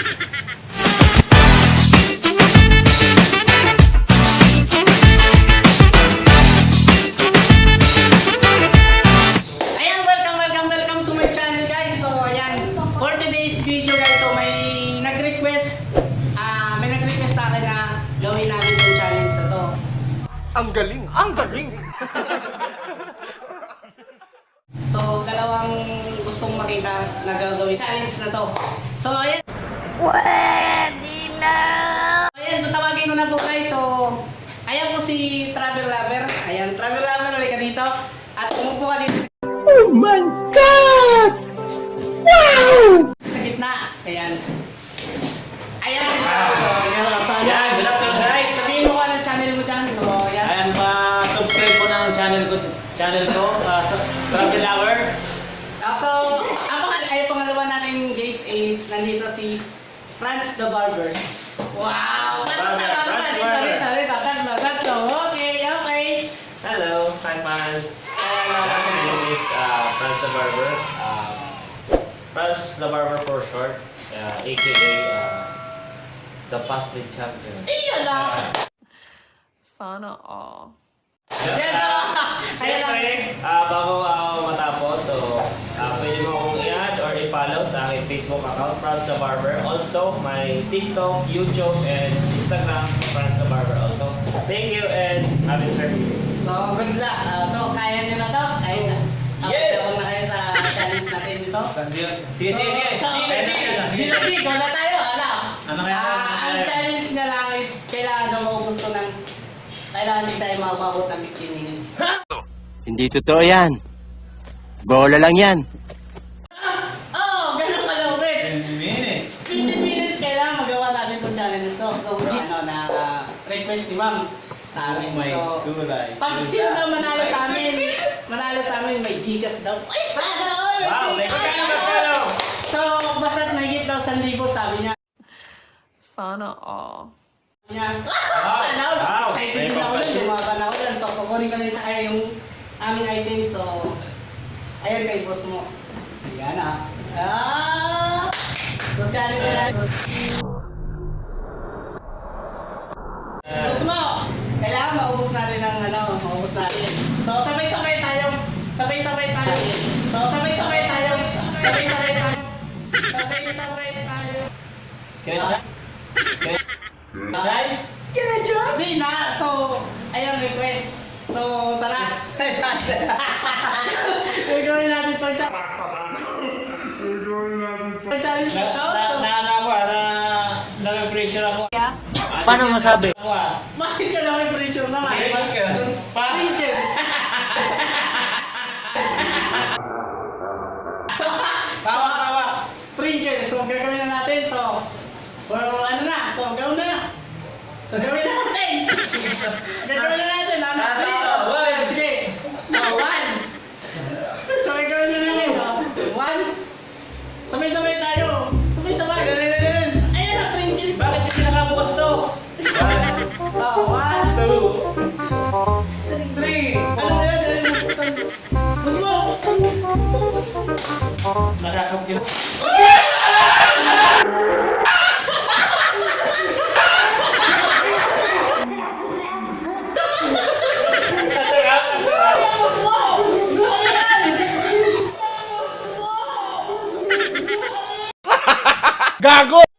Ayan, welcome, welcome, welcome to my channel guys. So, ayan, for today's video guys, so may nag-request, ah, may nag-request sa akin na gawin namin yung challenge na to. Ang galing! Ang galing! So, dalawang gustong makita na gagawin challenge na to. So, ayan. Pwede na! Ayan, tatawagin ko na po guys. So, ayan po si Travel Lover. Ayan, Travel Lover, halika dito. At umupo ka dito Oh my God! Wow! sa gitna. Ayan. Ayan si Travel. So, ayan, so, ano? Yan, good afternoon, guys. Sabihin mo ka ng channel mo dyan. So, ayan. Ayan, pa-subscribe po ng channel ko, channel ko, uh, sa Travel Hour. Ah, so, ang pangalawa natin guys is nandito si Franz the Barber. Wow! Na, pasok na. Dito, dito, dito. Tatlo, tatlo. Okay, okay. Hello, hi fans. My name is uh, Franz the Barber. Uh, Franz the Barber for short, uh, aka uh, the past champion. Iyan lang. Sana all. Yes, account, Franz the Barber. Also, my TikTok, YouTube, and Instagram, Franz the Barber also. Thank you and happy serving. So, good luck. Ah, so, kaya nyo na to? Kaya na. Yes! Available na kayo sa challenge natin dito. Sige, sige, sige. So, Sige, sige. Gino G, go na tayo. Ano? Ano kaya? Ah, ang challenge niya lang is kailangan daw maubos ko ng kailangan hindi tayo mababot ng 15 minutes. Hindi totoo yan. Bola lang yan. Request ni ma'am sa amin. so, pag sino daw manalo sa amin, manalo sa amin, may Gcash daw. Ay, sana all! Wow, time na follow. So, basta't mahigit daw 1,000 sabi niya. Sana all. niya. Wow. Ah, sana all! Wow. Excited May din ako nun, lumaban ako yan. So, kukunin ko na yung tsaka yung aming item. So, ayan kay boss mo. Yan ah. Ah! So, challenge na. Boss mo, kailangan maubos natin ang ano, maubos natin. So, sabay-sabay tayo. Sabay-sabay tayo. So, sabay-sabay tayo. Sabay-sabay tayo. Sabay-sabay tayo. Kaya siya? Kaya siya? Hindi na. So, ayun, request. So, tara. Gagawin natin itong challenge. Itong challenge na to. So, na, na, ako ah, na, na-pressure ako. yeah. Paano masabi? Ah. Bakit ka na may pressure naman? Wrinkles. Pa- Wrinkles. Tawa, tawa. Wrinkles. So, gagawin na natin. So, well, ano na? So, gawin na. So, gawin na natin. gagawin Ano na yan? Ano yung buksan? Buksan mo! Tapos mo! Ano yan? Gago! Ano yan? Tara.